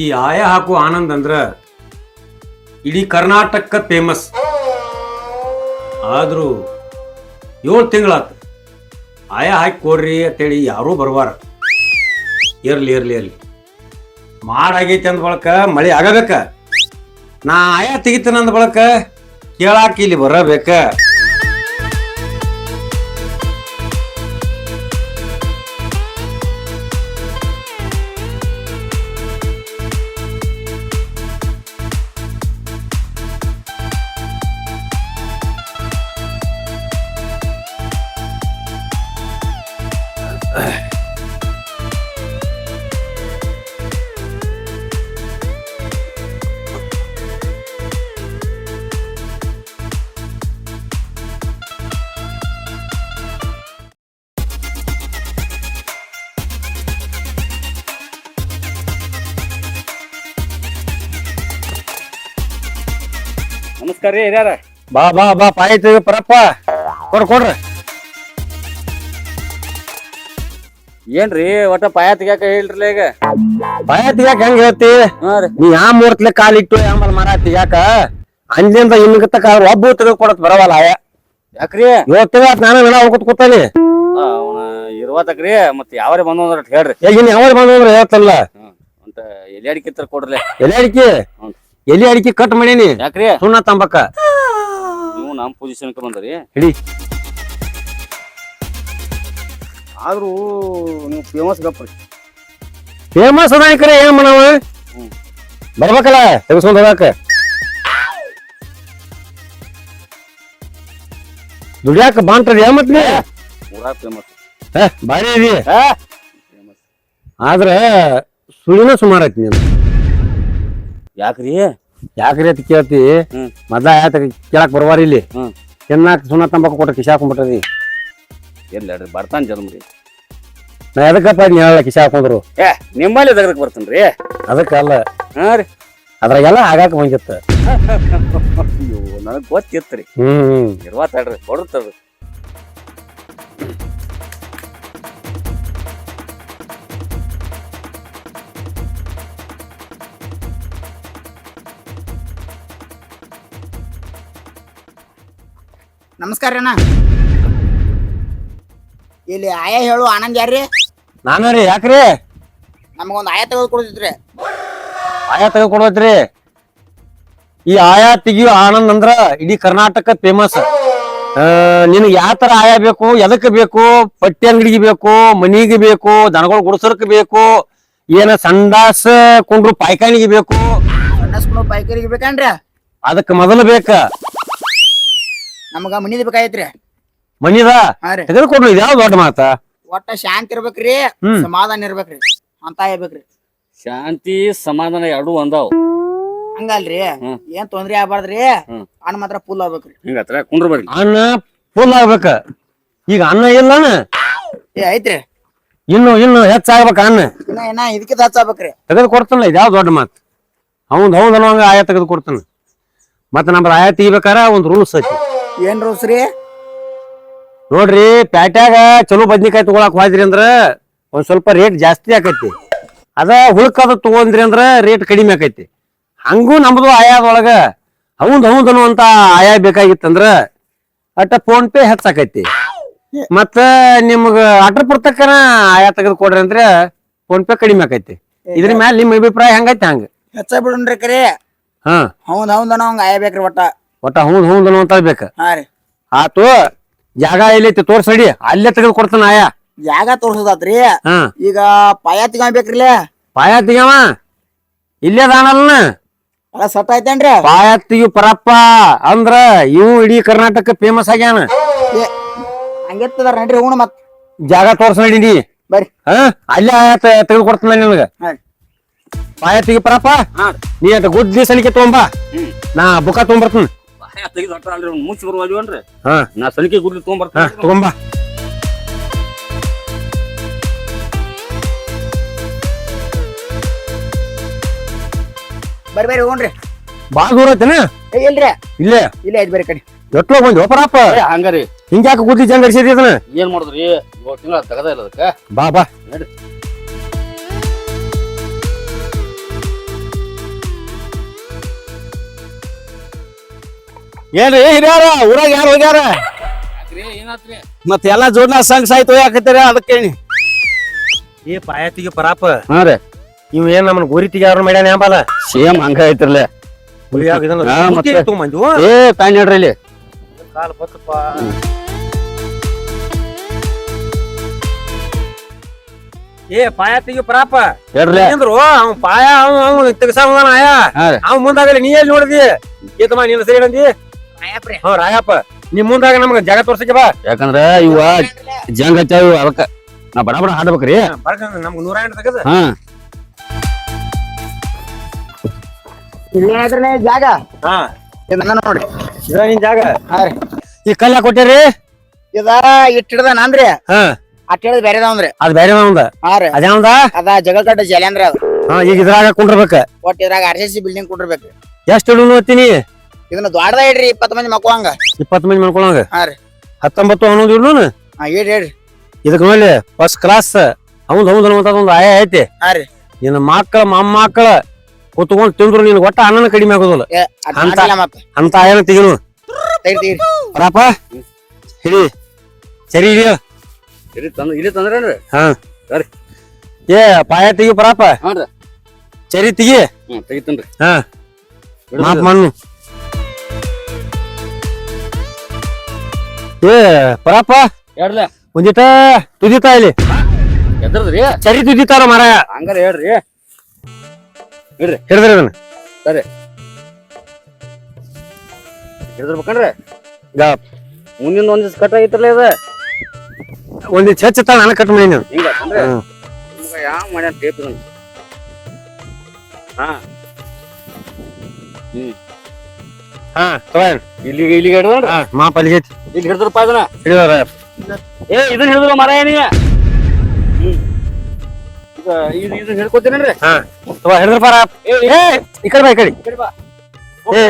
ಈ ಆಯ ಹಾಕು ಆನಂದ್ ಅಂದ್ರ ಇಡೀ ಕರ್ನಾಟಕ ಫೇಮಸ್ ಆದರೂ ಏಳು ತಿಂಗಳಾತು. ಆಯ ಹಾಕಿ ಕೊಡ್ರಿ ಅಂತೇಳಿ ಯಾರೂ ಬರಬಾರ ಇರ್ಲಿ ಇರ್ಲಿ ಇರ್ಲಿ. ಮಾಡಾಗೈತಿ ಅಂದ ಬಳಕ ಮಳೆ ಆಗಬೇಕ. ನಾ ಆಯ ತೆಗಿತೇನೆ ಅಂದ ಬಳಕ ಕೇಳಾಕ ಇಲ್ಲಿ ಬರಬೇಕ. ನಮಸ್ಕಾರ ರೀ ಹಿರಿಯರ. ಬಾ ಬಾ ಬಾ ಪಾಯಿ ತೆಗಿ ಪರಪ್ಪ. ಕೊಡ್ರಿ ಕೊಡ್ರಿ. ಏನ್ರಿ ಒಟ್ಟ ಪಾಯ ತೆಗ್ಯಾಕ ಹೇಳ್ರಲ್ಲ ಈಗ? ಪಾಯ ತೆಗಿಯಾಕ ಹೆಂಗ್ ಹೇಳ್ತಿ? ಹಾ ರೀ. ನೀ ಯಾ ಮೂರ್ತ್ಲೆ ಕಾಲಿಟ್ಟು ಆಮೇಲೆ ಮರ ತೆಗಿಯಾಕ ಅಂದಿಂದ ಇನ್ನಗತ್ತಕ ಒಬ್ಬ ತೆಗೆದು ಕೊಡತ್ ಬರವಲ್ಲ ಆಯ? ಯಾಕ್ರಿ? ಇವತ್ತಿನ ನಾನು ನಡ ಹೋಗ್ಕೊತ ಕೂತಾನೆ. ಅವನ ಇರುವತ್ತಕ್ರಿ ಮತ್ತೆ ಯಾವ್ರಿ ಬಂದು ಅಂದ್ರ ಹೇಳ್ರಿ ಈಗ ಯಾವ್ರಿ ಯಾವಾಗ ಬಂದ್ರೆ ಹೇಳ್ತಲ್ಲ ಅಂತ ಎಲೆ ಅಡಿಕೆ ತರ ಕೊಡ್ರಿ ಎಲೆ ಅಡಿಕೆ? ಹ್ಮ್. ಎಲೆ ಅಡಿಕೆ ಕಟ್ ಮಾಡೀನಿ. ಯಾಕ್ರಿ? ಸುಣ್ಣ ತಂಬಕ್ಕ ನೀವು ಪೊಸಿಷನ್ ಪೊಸಿಷನ್ಗೆ ಬಂದ್ರಿ. ಹಿಡಿ. ಆದ್ರೂ ನೀವು ಫೇಮಸ್ ಗಪ್ಪ ಫೇಮಸ್ ಅದಾನಿಕರೆ ಏನ್ ಮಾಡವ. ಬರ್ಬೇಕಲ್ಲ ತೆಗೆಸ್ಕೊಂಡ್ ಹೋಗಾಕ. ದುಡಿಯಾಕ ಬಾಂಟ್ರಿ ಮತ್ ನೀ ಊರಾಗ ಫೇಮಸ್ ಬಾರಿ ಇದೀ ಫೇಮಸ್ ಆದ್ರ ಸುಳಿನ ಸುಮಾರು ಐತಿ ನೀನು. ಯಾಕ್ರಿ? ಯಾಕ್ರಿ ಅಂತ ಕೇಳ್ತಿ. ಮೊದ್ಲ ಆಯ್ತ ಕೇಳಕ್ ಬರ್ವಾರಿ ಇಲ್ಲಿ. ಚೆನ್ನಾಕ ತಿನ್ನಾಕ ಸುಣ್ಣ ತಂಬಾಕು ಕೊಟ್ಟ ಕಿಶಾ ಹಾಕೊಂಡ್ಬಿಟ್ರಿ ಎಲ್ಲಿ ಹೇಳ್ರಿ ಬರ್ತಾನ ಜನ್ಮ್ರಿ ನಾ ಎದಕ್ಕಪ್ಪ ನೀ ಹೇಳ ಕಿಶಾ ಹಾಕೊಂಡ್ರು ಏ ನಿಮ್ಮಲ್ಲಿ ತೆಗ್ದಕ್ ರೀ ಅದಕ್ಕಲ್ಲ ಹಾ ರೀ. ಅದ್ರಾಗೆಲ್ಲ ಆಗಾಕ ಬಂದಿತ್ತ. ಅಯ್ಯೋ ನನಗ್ ಗೊತ್ತಿತ್ತು ಹ್ಮ್ ಹ್ಮ್. ಇರುವ ತಡ್ರಿ ಕೊಡ್ರಿ ತಡ್ರಿ. ನಮಸ್ಕಾರ ಅಣ್ಣ. ಇಲ್ಲಿ ಆಯ ಹೇಳು ಆನಂದ್ ಯಾರ್ರಿ? ನಾನು ರೀ ಯಾಕ್ರಿ? ನಮಗೊಂದು ಆಯ ತೆಗೆದು ಕೊಡ್ತಿದ್ರಿ ಆಯಾ ತೆಗೆದು ಕೊಡ್ಬೇಕ್ರಿ. ಈ ಆಯಾ ತೆಗಿಯೋ ಆನಂದ್ ಅಂದ್ರ ಇಡೀ ಕರ್ನಾಟಕ ಫೇಮಸ್ ನಿನಗೆ ಯಾವ ತರ ಆಯಾ ಬೇಕು ಎದಕ್ ಬೇಕು ಪಟ್ಟಿ ಅಂಗಡಿಗೆ ಬೇಕು ಮನಿಗೆ ಬೇಕು ದನಗಳು ಗುಡ್ಸರ್ಕ್ ಬೇಕು ಏನ ಸಂಡಾಸ ಕೊಂಡ್ರು ಪಾಯ್ಕಾನಿಗೆ ಬೇಕು. ಪಾಯ್ಕಾನಿಗೆ ಬೈಕರಿಗೆ ಬೇಕನ್ರಿ? ಅದಕ್ಕೆ ಮೊದಲು ಬೇಕ. ನಮಗ ಮನಿದ್ ಬೇಕಾಗೈತ್ರಿ. ಮನಿದ? ತೆಗೆದುಕೊಡ್ರಿ ಇದು ಯಾವ ದೊಡ್ಡ ಮಾತ? ಒಟ್ಟ ಶಾಂತಿ ಇರ್ಬೇಕ್ರಿ ಹ್ಮ್. ಸಮಾಧಾನ ಇರ್ಬೇಕ್ರಿ ಅಂತ ಇರ್ಬೇಕ್ರಿ. ಶಾಂತಿ ಸಮಾಧಾನ ಎರಡು ಒಂದಾವ್. ಹಂಗಲ್ರಿ ಹ್ಮ್. ಏನ್ ತೊಂದ್ರೆ ಆಗ್ಬಾರ್ದ್ರಿ ಹ್ಮ್. ಅಣ್ಣ ಮಾತ್ರ ಫುಲ್ ಆಗ್ಬೇಕ್ರಿ. ಹಿಂಗತ್ರ ಕುಂಡ್ರ ಬರ್ರಿ. ಅನ್ನ ಫುಲ್ ಆಗ್ಬೇಕ. ಈಗ ಅನ್ನ ಇಲ್ಲನ? ಏ ಐತ್ರಿ. ಇನ್ನು ಇನ್ನು ಹೆಚ್ಚಾಗ್ಬೇಕ ಅನ್ನ ಇನ್ನ ಹೆಚ್ಚಾಗ್ಬೇಕ್ರಿ ಇದಕ್ಕಿಂತ ಹಚ್ಚಾಬೇಕ್ರಿ ತೆಗೆದು ಕೊಡ್ತಾನಲ್ಲ ಇದು ಯಾವ ದೊಡ್ಡ ಮಾತು? ಹೌದ್ ಹೌದ್ ಅನ್ನೋಂಗ ಆಯಾ ತೆಗೆದು ಕೊಡ್ತಾನ ಮತ್ತೆ ನಮ್ಮ ಆಯಾ ತೆಗಿಬೇಕಾರ ಒಂದ್ ರೂಲ್ಸ್ ಐತಿ. ಏನ್ ರೂಲ್ಸ್ ರೀ? ನೋಡ್ರಿ ಪ್ಯಾಟ್ಯಾಗ ಚಲೋ ಬದ್ನಿಕಾಯಿ ತಗೊಳಕ್ ಹೋದ್ರಿ ಅಂದ್ರ ಒಂದ್ ಸ್ವಲ್ಪ ರೇಟ್ ಜಾಸ್ತಿ ಆಕೈತಿ. ಅದ ಹುಳ್ಕದ ತಗೊಂಡ್ರಿ ಅಂದ್ರ ರೇಟ್ ಕಡಿಮೆ ಆಕೈತಿ. ಹಂಗೂ ನಮ್ದು ಆಯಾದೊಳಗ ಹೌದ್ ಹೌದ್ ಅನ್ನುವಂತ ಆಯಾ ಬೇಕಾಗಿತ್ತಂದ್ರ ಅಟ್ಟ ಫೋನ್ ಪೇ ಹೆಚ್ಚಾಕೈತಿ ಮತ್ತ ನಿಮ್ಗ ಆಟರ್ ಪುರ್ತಕನ ಆಯಾ ತೆಗೆದು ಕೊಡ್ರಿ ಅಂದ್ರೆ ಫೋನ್ ಪೇ ಕಡಿಮೆ ಆಕೈತಿ. ಇದ್ರ ಮ್ಯಾಲ ನಿಮ್ ಅಭಿಪ್ರಾಯ ಹೆಂಗೈತಿ ಹಂಗ? ಹೆಚ್ಚ ಹ್ಮ್ ಹೌದ್ ಹಾ. ಹೌದ್ ಹೌದ್ ಅನ್ನೋಂಗ ಆಯಾ ಬೇಕ್ರಿ ಒಟ್ಟ. ಒಟ್ಟ ಹೌದ್ ಹೌದ್ ಅಂತ ಬೇಕ. ಹಾ ರೀ. ಆತು ಜಾಗ ಎಲ್ಲೈತಿ ತೋರ್ಸಡಿ ಅಲ್ಲೇ ತೆಗೆದು ಕೊಡ್ತಾನ ಆಯಾ. ಜಾಗ ತೋರ್ಸೋದಾತ್ರಿ? ಹಾ. ಈಗ ಪಾಯ ತಗೊಂಬೇಕ್ರಿಲೇ? ಪಾಯ ತೆಗ್ಯಾವ? ಇಲ್ಲೇ ದಾನಲ್ಲ ಅಲ್ಲ ಸಟ್ ಆಯ್ತೇನ್ರಿ? ಪಾಯ ತೆಗಿ ಪರಪ್ಪ ಅಂದ್ರ ಇವು ಇಡೀ ಕರ್ನಾಟಕ ಫೇಮಸ್ ಆಗ್ಯಾನ. ಏ ಹಂಗೆತ್ತದಾರ ನಡ್ರಿ ಹೂಣ ಮತ್ ಜಾಗ ತೋರ್ಸ ನಡೀನಿ ಬರ್ರಿ. ಹಾ ಅಲ್ಲೇ ತೆಗೆದು ಕೊಡ್ತಾನ ನಿನಗ. ಹಾ. ಪಾಯ ತೆಗಿ ಪರಪ್ಪ ಹಾ. ನೀ ಅಂತ ಗುಡ್ ಸಲಿಕೆ ತಗೊಂಬ. ನಾ ಬುಕ್ಕ ತಗೊಂಬರ್ತೀನಿ. ತೆಗೆದು ಹೊಟ್ಟಲ್ರಿ ಮುಚ್ಚಿ ಬರುವಲ್ವನ್ರಿ ಹಾ. ನಾ ಸಲಿಕೆ ಗುಡ್ಲಿ ಹಾ ತೊಗೊಂಬರ್ತೀನಿ ತಗೊಂಬಾ. ಬರ್ರಿ ಬರ್ರಿ ಹೂನ್ರಿ ಬಾ ದೂರ ಐತೇನ ಏ ಇಲ್ರಿ ಇಲ್ಲೇ? ಇಲ್ಲ ಐತ್ ಬೇರೆ ಕಡಿ. ಎಟ್ಲೋ ಬಂದಿ ಪರಪ್ಪ ಏ, ಹಂಗಾರಿ. ಹಿಂಗ್ಯಾಕ ಗುಡ್ಡಿ ಜಂಗ್ ಹರಿಸಿದಿ ಅದನ್ನ? ಏನ್ ಮಾಡಿದ್ರಿ? ತಿಂಗಳ ತೆಗದ ಇಲ್ಲ ಅದಕ್ಕೆ. ಬಾ ಬಾ. ನಡಿ. ಏನ್ರಿ ಹಿರಿಯಾರ ಊರಾಗ ಯಾರು ಹೋಗ್ಯಾರ? ಮತ್ತೆ ಎಲ್ಲಾ ಜೋಡ್ನ ಸಂಘ ಸಾಯ್ತು ಯಾಕತ್ತೀರ ಅದಕ್ಕೆ ಏ ಪಾಯತಿಗೆ ಪರಾಪ. ಹಾ ರೀ. ಇವ್ ಏನ್ ನಮ್ಮನ್ ಗುರಿತಿಗೆ ಯಾರು ಮಾಡ್ಯಾನ ಯಾಂಬಲ್ಲ ಸೇಮ್ ಹಂಗ ಐತ್ರಲ್ಲ ಹಾ, ಮತ್ತೆ? ತಗೊಂಬಂದ್ವು ಏ ಪ್ಯಾನ್ ಹೇಳ್ರಿ ಇಲ್ಲಿ. ಕಾಲ್ ಬತ್ತಪ್ಪ. ಏ ಪಾಯತಿಗೆ ಪರಾಪ. ಹೇಳ್ರಿ. ಅಂದ್ರು ಅವ್ ಪಾಯ ಅವ್ ಅವ್ ತೆಗಸಾವ ಆಯ? ಹಾ ರೀ. ಅವ್ ಮುಂದಾಗಲಿ ನೀ ಎಲ್ಲಿ ನೋಡಿದಿ? ಏತಮ್ಮ ನೀನು ಸರಿ ಅಂದಿ ಹ್ಞೂ ರಾಯಪ್ಪ ನಿಮ್ ಮುಂದಾಗ ನಮ್ಗ ಜಾಗ ತೋರ್ಸಕ್ಕೆ ಬಾ. ಯಾಕಂದ್ರ ಇವ ಜಂಗ ಹಚ್ಚಾವ ಅದಕ್ಕ ನಾ ಬಡ ಬಡ ಹಾಡ್ಬೇಕ್ರಿ. ನಮ್ಗ ನೂರ ಎಂಟು ತೆಗದ. ಹಾ. ಇಲ್ಲೇ ಜಾಗ? ಹಾ. ಇದನ್ನ ನೋಡಿ. ಇದ ನಿನ್ ಜಾಗ? ಹಾ ರೀ. ಈ ಕಲ್ಲ ಕೊಟ್ಟಿರಿ ಇದ ಇಟ್ಟಿಡ್ದ ನಾನ್ರಿ ಹಾ. ಅಟ್ ಹಿಡ್ದ ಬೇರೆದವಂದ್ರಿ ಅದ್ ಬೇರೆ ಒಂದ ಹಾ ರೀ. ಅದೇನಂದ ಅದ? ಜಗಲ್ಕಟ್ಟ ಜಲೇಂದ್ರ ಅದ. ಹಾ ಈಗ ಇದ್ರಾಗ ಕುಂಡ್ರಬೇಕ? ಒಟ್ ಇದ್ರಾಗ ಆರ್ ಸಿ ಸಿ ಬಿಲ್ಡಿಂಗ್ ಕುಂಡಿರ್ಬೇಕ್ರಿ. ಎಷ್ಟು ಹಿಡಿದು ಓದ್ತೀನಿ? ಇದನ್ನ ದ್ವಾಡದ ಇಡ್ರಿ ಇಪ್ಪತ್ತು ಮಂದಿ ಮಕ್ಕೋಂಗ ಇಪ್ಪತ್ತು ಮಂದಿ ಮಾಡ್ಕೊಳಂಗ ಹಾ ರೀ. ಹತ್ತೊಂಬತ್ತು ಅನ್ನೋದು ಇಡ್ಲೂನು ಹಾ ಇಡ್ರಿ ಇಡ್ರಿ. ಇದಕ್ಕೆ ನೋಡಿ ಫಸ್ಟ್ ಕ್ಲಾಸ್ ಹೌದು ಹೌದು ಅನ್ನುವಂಥದ್ದು ಒಂದು ಆಯ ಐತಿ. ಹಾ ರೀ. ನಿನ್ನ ಮಕ್ಕಳ ಮೊಮ್ಮಕ್ಕಳ ಕೂತ್ಕೊಂಡು ತಿಂದ್ರು ನಿನ್ ಒಟ್ಟ ಅನ್ನನ ಕಡಿಮೆ ಆಗೋದಿಲ್ಲ. ಏ, ಅದ್ ಅಂತ. ಮಾಡಿಲ್ಲ ಮತ್ತ. ಅಂತ ಆಯನ ತೆಗಿನು. ತೆಗ್ರಿ ತೆಗ್ರಿ ಬರಪ್ಪ. ಹಿಡಿ. ಸರಿ ಹಿಡಿಯ. ಇಲ್ಲಿ ತಂದ್ರ ಇಲ್ಲಿ ತಂದ್ರೇನ್ರಿ? ಹಾ. ಸರಿ. ಏ ಪಾಯ ತೆಗಿ ಬರಪ್ಪ. ಹಾನ್ರಿ ಚರಿ ತೆಗಿ. ಹ್ಮ್ ತೆಗಿತೇನ್ರಿ ಹಾ. ಮಾಪ್ ಮಣ್ಣು ಏ ಪರಪ್ಪ. ಹೇಳ್ರಿ ಒಂದಿಟ ತುದಿತಾ ಇಲ್ಲಿ. ಎದ್ರದ್ರಿ? ಸರಿ ತುದಿತಾರ ಮರ ಹಂಗಾರ ಹೇಳ್ರಿ. ಇಡ್ರಿ ಹಿಡಿದ್ರಿ ಅದನ್ನ ಹಿಡಿದಿರ್ಬೇಕನ್ರಿ. ಈಗ ಮುಂದಿನ ಒಂದ್ ಕಟ್ ಆಗೈತ್ರಲ್ಲ ಇದ. ಒಂದಿಟ್ ಹೆಚ್ಚ ನಾನು ಕಟ್ ಮಾಡಿ ನೀವು ಹಿಂಗ ಹ್ಮ್. ಯಾವ ಮಾಡ್ಯಾನ ಟೇಪ್ ಹಾ. ಹಾ ಹಾ. ತಗೊಂಡ್ ಇಲ್ಲಿಗೆ ಇಲ್ಲಿಗೆ ಹಿಡ್ದನ್ರಿ ಹಾ ಮಾಪ್ ಅಲ್ಲಿಗೆ ಇಲ್ಲಿ ಹಿಡಿದ್ರಪ್ಪ ಇದನ್ನ ಹಿಡಿದಾರ ಏ ಇದನ್ನ ಹಿಡಿದ್ರ ಮರ ಏನಿಗೆ ಇದು ಇದು ಹಿಡ್ಕೊತೀನೇನ್ರಿ ಹಾ. ತಗೋ ರಾಪ್ ಏ ಏ ಈ ಕಡೆ ಬಾ ಈ ಕಡೆ. ಈ ಕಡೆ ಬಾ. ಏ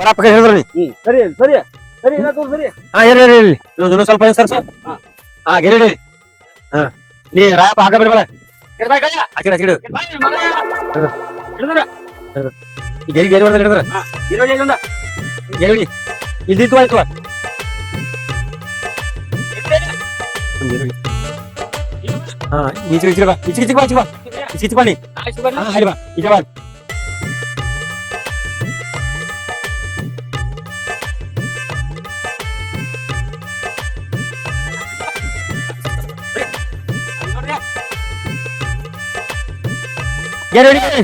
ಪರಪ್ಪ ಕಡೆ ಹಿಡಿದ್ರ ನೀ. ಹ್ಮ್. ಸರಿ ಸರಿ. ಸರಿ ಇಲ್ಲ ತೋರ್ ಸರಿ. ಹಾ ಇನ್ನೊಂದ್ ಇನ್ನೊಂದ್ ಸ್ವಲ್ಪ ಸರ್ ಸರ್. ಹಾ. ಹಾ ಗೆರೆ ಹಾ. ನೀ ರಾಯಪ್ಪ ಹಾಕಬೇಡ ಬಿಡ್ಬೇಡ. ಹಿಡ್ದಾ ಕೈಯ? ಆ ಕಡೆ ಹಿಡಿದು ಬಾ, ಈ ಮರ. ಹಿಡ್ದ್ರ? ಗೆರಿ ಗೆರಿ ಹೊಡೆದ್ರೆ ಹಾ, ಇದೊಂದ. ಗೆರಿ ಹಿಡಿ ಇದ್ದಿತ್ತು ಆಯ್ತು ಹಾ ಈಚೆ ಈಚೆ ಬಾ ಈಚೆ ಈಚೆ ಬಾ ಈಚೆ ಬಾ. ಈಚೆ ಈಚೆ ಬಾ ನೀ. ಆಯ್ತು ಬರ್ಲಿ. ಹಾ ಹಾಡಿ ಬಾ. ಈಚೆ ಬಾ ಗೆರೆ ಹಿಡಿ ಗೆರೆ.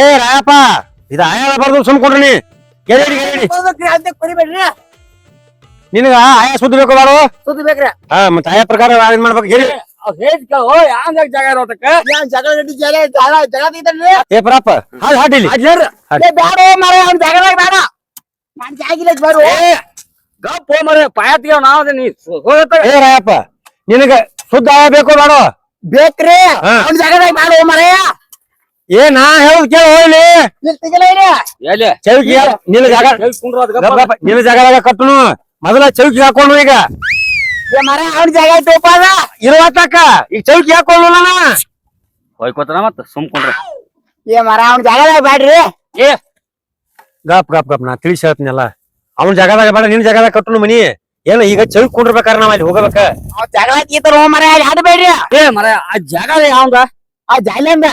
ಏ ರಾಯಪ್ಪ. ಇದು ಆಯಾಳ ಬರ್ದು ಸುಮ್ಕೊಂಡ್ರಿ ಗೆರೆ ಹಿಡಿ ನಿನಗ ಆಯಾ ಸುದ್ದಿ ಬೇಕು ಬಾಳು ಸುದ್ದಿ ಬೇಕ್ರಿ. ಹಾ ಮತ್ತೆ ಆಯಾ ಪ್ರಕಾರ ಏನ್ ಮಾಡ್ಬೇಕು? ತೆಗಿತಾನ್ರಿ ಏ ಪ್ರಪ್ಪ ಹಾಡ್ ಹಾಡಿಲಿ ಏ ಬೇಡ. ಮರ ಪಾಯತ್ಗೆ ನಾವ್ ನೀ. ಏ ರಾಯಪ್ಪ ನಿನಗ ಶುದ್ಧ ಆಯ ಬೇಕು ಬಾಳು ಬೇಕ್ರಿ. ಜಾಗದಾಗ ಬೇಡ ಮರಯ್ಯ ಏ ನಾ ಹೇಳುದು ಕೇಳ ಹೋಗ್ಲಿ. ಎಲ್ಲಿ? ಚೌಕಿ ನಿನ್ನ ಜಾಗ? ನಿನ್ನ ಜಾಗದಾಗ ಕಟ್ಟುನು. ಮೊದಲ ಚೌಕಿ ಹಾಕೊಂಡು ಈಗ. ಏ ಮರ ಅವ್ನ ಜಾಗ ಐತಪ್ಪ ಅದ ಇರುವತ್ತಕ್ಕ ಈಗ ಚೌಕಿ ಹಾಕೊಂಡು ಹೋಯ್ಕೋತಾನ ಮತ್ತ ಸುಮ್ಕೊಂಡ್ರ ಏ ಮರ ಅವ್ನ ಜಾಗದಾಗ ಬ್ಯಾಡ್ರಿ. ಏ. ಗಪ್ ಗಪ್ ಗಪ್ ನಾ ತಿಳಿಸಿ ಹೇಳ್ತೀನಲ್ಲ. ಅವ್ನ ಜಾಗದಾಗ ಬೇಡ ನಿನ್ನ ಜಾಗದಾಗ ಕಟ್ಟನು ಮನಿ. ಏನ ಈಗ ಚೌಕ್ ಕೊಂಡಿರ್ಬೇಕಾರ ನಾವ್ ಅಲ್ಲಿ ಹೋಗಬೇಕ? ಜಾಗ ಜಾಗದಾಗ ಈತರ ಹೋ ಮರ ಅಲ್ಲಿ ಏ ಮರ ಆ ಜಾಗ ಯಾವಂದ ಆ ಜಾಲಿಂದ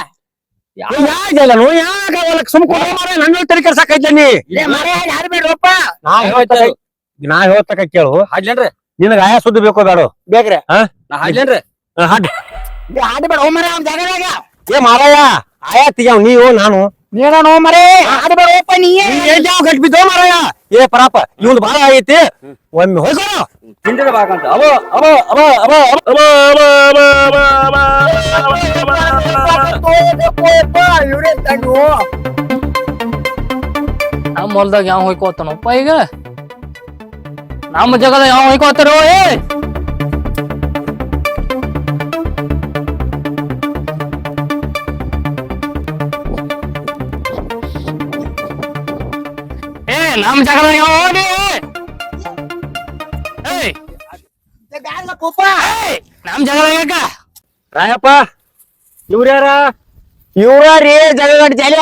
ನನ್ನ ತಲೆ ನೀ? ಏ ಮರ ಅಲ್ಲಿ ಆಡಬೇಡ್ರಪ್ಪ ನಾ ಹೇಳ್ತಕ್ಕ ನಾ ಹೇಳ್ತಕ್ಕ ಕೇಳು. ಹಾಡ್ಲೇನ್ರಿ? ನಿನಗ ಆಯಾ ಸುದ್ದಿ ಬೇಕೋ ಬೇಡ? ಬೇಕ್ರಿ. ನಾ ಹಾಡ್ಲೇನ್ರಿ? ಹಾಡ್. ಏ ಮರ ಅವ್ನ ಜಾಗದಾಗ. ಏ ಮಾರಯ್ಯ ಆಯಾ ನೀ ನೀವು ನಾನು. ನೀನ ನೋ ಮರೇ ಆಡಬೇಡಪ್ಪ ನೀ ಯಾವ ಗಟ್ ಬಿದ್ದೋ ಮಾರಯ್ಯ ಏ ಪರಾಪ ಇವಂದು ಬಾಳ ಆಗೈತಿ. ಒಮ್ಮೆ ಹೋಗೋ ತಿಂಡಿದ ಬಾಕಂತ. ಅವ ಅವ ಅವ ಅವ ಅವ ಅವ ಅವ ಇವ್ರೇ ತಂಡು ನಮ್ಮ ಹೊಲ್ದಾಗ ಯಾವ ಹೊಯ್ಕೋತಾನಪ್ಪ ಈಗ. ನಮ್ಮ ಜಗದ ಯಾವ ಹೊಯ್ಕೋತಾರೋ ಏ! ಏ ನಮ್ಮ ಜಗದ ಯಾವ ಹೋಗಿ? ಏಯ್ ನಮ್ಮ ಜಗದ ಯಾಕ? ರಾಯಪ್ಪ ಇವ್ರ ಯಾರ? ಇವ್ರ ರೀ ಜಗಗಡ್ ಜಾಲಿ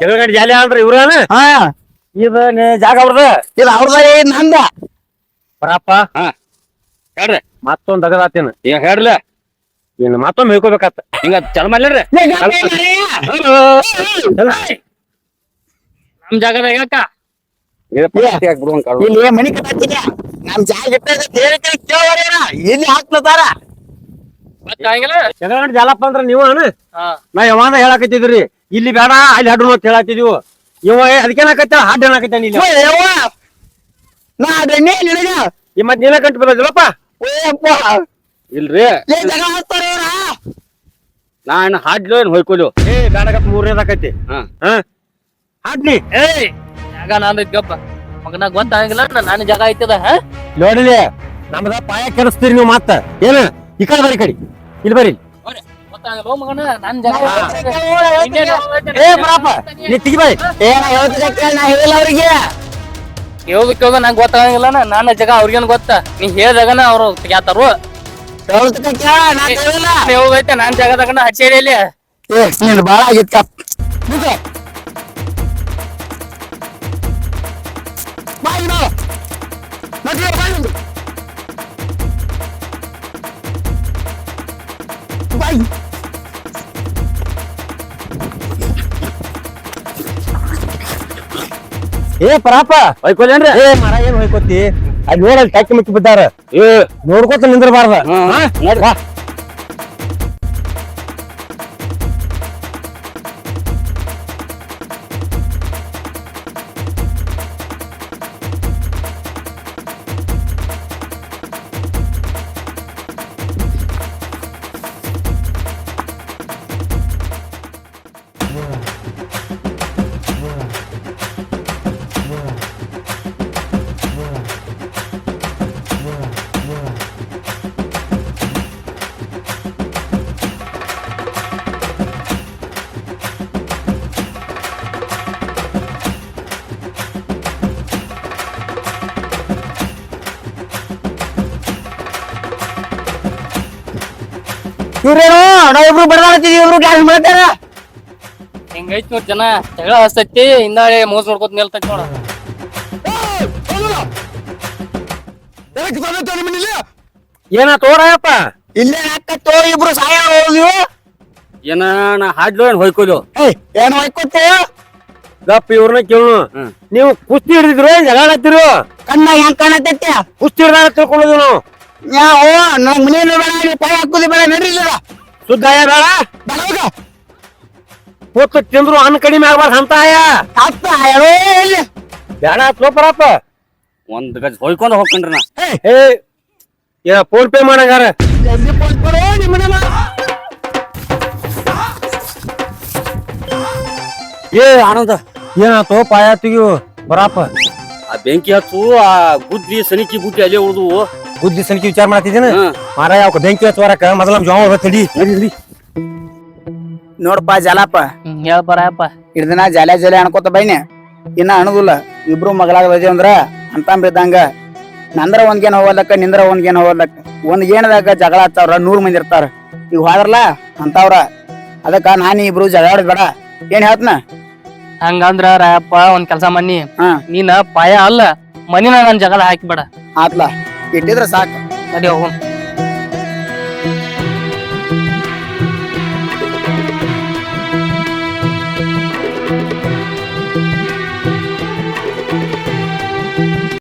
ಕೆಳಗಡೆ ಜಾಲಿ ಅಲ್ರಿ ಇವ್ರನ? ಹಾ. ಇದು ನೀ ಜಾಗ ಅವ್ರದ ಇದು ಅವ್ರದ ಏನ್ ನಂದ. ಬರಪ್ಪ. ಹಾ. ಹೇಳ್ರಿ. ಮತ್ತೊಂದ್ ಅಗದಾತೇನ ಈಗ ಹೇಳ್ರಲ್ಲ. ಇನ್ನು ಮತ್ತೊಮ್ಮೆ ಹೇಳ್ಕೋಬೇಕಾತ. ಹಿಂಗ ಚಲ ಮಾರಾಯ. ನಮ್ ಜಾಗದಾಗ ಯಾಕ? ಇಲ್ಲಿ ಮನಿ ಕಟ್ಟಾತೀನಿ ನಮ್ ಜಾಗ ಇಟ್ಟ ಕೇಳಿ ಕಡೆ ಕೇಳೋರೇನ ಇಲ್ಲಿ ಹಾಕ್ಲತಾರ ಗೊತ್ತಾಗಿಲ್ಲ ಜಗಳ ಜಾಲಪ್ಪ ಅಂದ್ರ ನೀವು ಅಣ್ಣ? ಹಾ. ನಾ ಯಾವಾಗ ಹೇಳಾಕತ್ತಿದ್ರಿ. ಇಲ್ಲಿ ಬೇಡ ಅಲ್ಲಿ ಹಡ್ರು ಅಂತ ಹೇಳತ್ತಿದ್ವು ಇವ ಅದಕ್ಕೇನಾಕತ್ತ? ಹಾಡ್ ಹೇಳಾಕತ್ತಾನ ಇಲ್ಲಿ. ನಾ ಅದನ್ನೇ ನಿನಗ? ಈ ಮತ್ ನೀನ ಕಂಟ್ ಬರೋದಿಲ್ಲಪ್ಪ? ಓಯಪ್ಪ ಇಲ್ರಿ. ಏ ಜಗ ಹಾಕ್ತಾರ ಇವ್ರ? ನಾನು ಹಾಡ್ಲು ಏನ್ ಹೊಯ್ಕೊಲು ಏ ಬೇಡಗಪ್ಪ ಮೂರನೇದಾಕೈತಿ ಹಾ. ಹಾ? ಹಾಡ್ಲಿ ಏ ಜಾಗ ನಂದ್ ಗಪ್ಪ. ಮಗನ ಗೊತ್ತಾಗಿಲ್ಲ ನಾನು ಜಾಗ ಐತದ ಹಾ? ನೋಡಿಲಿ ನಮ್ದ ಪಾಯ ಕೆಡಿಸ್ತೀರಿ ನೀವು ಮತ್ತ. ಏನ? ಈ ಕಡೆ ಬರ್ರಿ ಕಡಿ. ಇಲ್ಲಿ ಬರ್ರಿ ಏ ಬರಪ್ಪ ನೀ ತಿಗಿ ಬಾಯ್ ಏ ನಾ ಹೇಳ್ತಿದ್ದೆ ಕೇಳ ನಾ ಹೇಳಿಲ್ಲ ಅವ್ರಿಗೆ. ನಂಗೆ ಗೊತ್ತಾಗಂಗಿಲ್ಲ ನನ್ನ ಜಗ ಅವ್ರಿಗೇನ್ ಗೊತ್ತ? ನೀ ಹೇಳ್ದಾಗನ ಅವ್ರು ತೆಗ್ಯಾತಾರು ಹೇಳ್ತಿದ್ದೆ ಕೇಳ ನಾ ಹೇಳಿಲ್ಲ ಹೋಗೈತೆ ನಾನ್ ಜಾಗದಾಗನ ಹಚ್ಚೇರಿ ಇಲ್ಲಿ ಏ ನೀನ್ ಬಾಳ ಆಗಿತ್ತ ಬಾ ಏ ಪರಾಪ. ಹೊಯ್ಕೊಲೇನ್ರಿ ಏ ಮರ ಏನ್ ಹೊಯ್ಕೊತಿ? ಅಲ್ಲಿ ನೋಡಲ್ಲಿ ಟಕ್ಕಿ ಮುಚ್ಚಿ ಬಿದ್ದಾರ. ಏ. ನೋಡ್ಕೋತ ನಿಂದ್ರಬಾರ್ದ. ಹಾ, ನಾವ್ ಇಬ್ರು. ಇವ್ರೇನು ಬಡದಾಡ್ತಿದ್ವಿ ಇಬ್ರು ಗ್ಯಾಸ್ ಮಾಡ್ತಾರ. ಹಿಂಗೈತ್ ನೋಡ್ ಜನ? ಜಗಳ ಹಸ್ತೈತಿ ಹಿಂದಾಳೆ ಮೋಸ ನೋಡ್ಕೊತ ನಿಲ್ತೈತಿ ನೋಡ. ಏನ ತೋರಪ್ಪ ಇಲ್ಲೇ ಹಾಕತ್ತೋ ಇಬ್ರು ಸಹಾಯ ಹೋದ್ವಿ ಏನ ನಾ ಹಾಡ್ಲು ಏನ್ ಹೊಯ್ಕೋದು? ಏಯ್ ಏನ್ ಹೊಯ್ಕೊತ್ತೆ ಗಪ್ಪ ಇವ್ರನ್ನ ಕೇಳು. ನೀವು ಕುಸ್ತಿ ಹಿಡಿದಿದ್ರು ಜಗಳ ಆಡ್ತಿರು ಕಣ್ಣಾಗ ಹೆಂಗ್ ಕಾಣತೈತಿ? ಕುಸ್ತಿ ಹಿಡ್ದಾಗ ತಿಳ್ಕೊಳ್ಳೋದು ನಾವು. ಯಾವ ನಮ್ ಮನೇನು ಬೇಡ ನೀವು ಪಾಯ ಹಾಕುದು ಬೇಡ ನಡ್ರಿ ಇಲ್ಲ ಶುದ್ಧ ಆಯ ಬೇಡ ಬೇಡ ಹೋಗ ಹೊತ್ತು ತಿಂದ್ರು ಅನ್ನ ಕಡಿಮೆ ಆಗ್ಬಾರ್ದು ಅಂತ ಆಯ ಅಪ್ಪ ಹೇಳೋ ಇಲ್ಲಿ ಬೇಡ ತೋಪರಪ್ಪ ಒಂದ್ ಗಜ ಹೊಯ್ಕೊಂಡು ಹೋಗ್ಕೊಂಡ್ರಿ ನಾ ಏ ಏ ಫೋನ್ ಪೇ ಮಾಡಂಗಾರ ಎಲ್ಲಿ ಫೋನ್ ಕೊಡು ನಿಮ್ಮನೆ ಮಾ ಏ ಆನಂದ ಏನಾತೋ ಪಾಯ ತೆಗಿಯು ಬರಪ್ಪ ಆ ಬೆಂಕಿ ಹಚ್ಚು ಆ ಗುದ್ದಿ ಸನಿಕಿ ಬುಟ್ಟಿ ಅಲ್ಲೇ ಉಳ್ದು ಬುದ್ಧಿ ಸನಿಕೆ ವಿಚಾರ ಮಾಡತ್ತಿದ್ದೇನೆ. ಮಾರ ಯಾವ ಬೆಂಕಿ ಹಚ್ಚುವರಕ ಮೊದಲ ನಮ್ ಜೋಳ ತಡಿ. ನೋಡಪ್ಪ ಜಲಪ್ಪ. ಹೇಳಪ್ಪ ಹೇಳ ಬರಪ್ಪ ಇಡ್ ದಿನ ಜಾಲೆ ಜಾಲೆ ಅನ್ಕೋತ ಬೈನೆ. ಇನ್ನ ಅಣುದಿಲ್ಲ ಇಬ್ರು ಮಗಳಾಗ ಬದಿ ಅಂದ್ರ ಅಂತಂಬ ಇದ್ದಂಗ. ನಂದ್ರ ಒಂದ್ಗೇನ್ ಹೋಗಲಕ್ಕ ನಿಂದ್ರ ಒಂದ್ಗೇನ್ ಹೋಗಲಕ್ಕ ಒಂದ್ ಏನದಾಗ ಜಗಳ ಹಚ್ಚವ್ರ ನೂರ್ ಮಂದಿ ಇರ್ತಾರ. ಈಗ ಹೋದ್ರಲ್ಲ ಅಂತವ್ರ. ಅದಕ್ಕ ನಾನು ಇಬ್ರು ಜಗಳ ಬೇಡ. ಏನ್ ಹೇಳ್ತನ? ಹಂಗಂದ್ರ ರಾಯಪ್ಪ ಒಂದ್ ಕೆಲ್ಸ ಮನ್ನಿ. ಹಾ. ನೀನ ಪಾಯ ಅಲ್ಲ ಮನಿನ ನನ್ ಜಗಳ ಹಾಕಿಬೇಡ. ಆತ್ಲ. ಇಟ್ಟಿದ್ರ ಸಾಕು. ನಡಿ ಹೋಗೋಣ.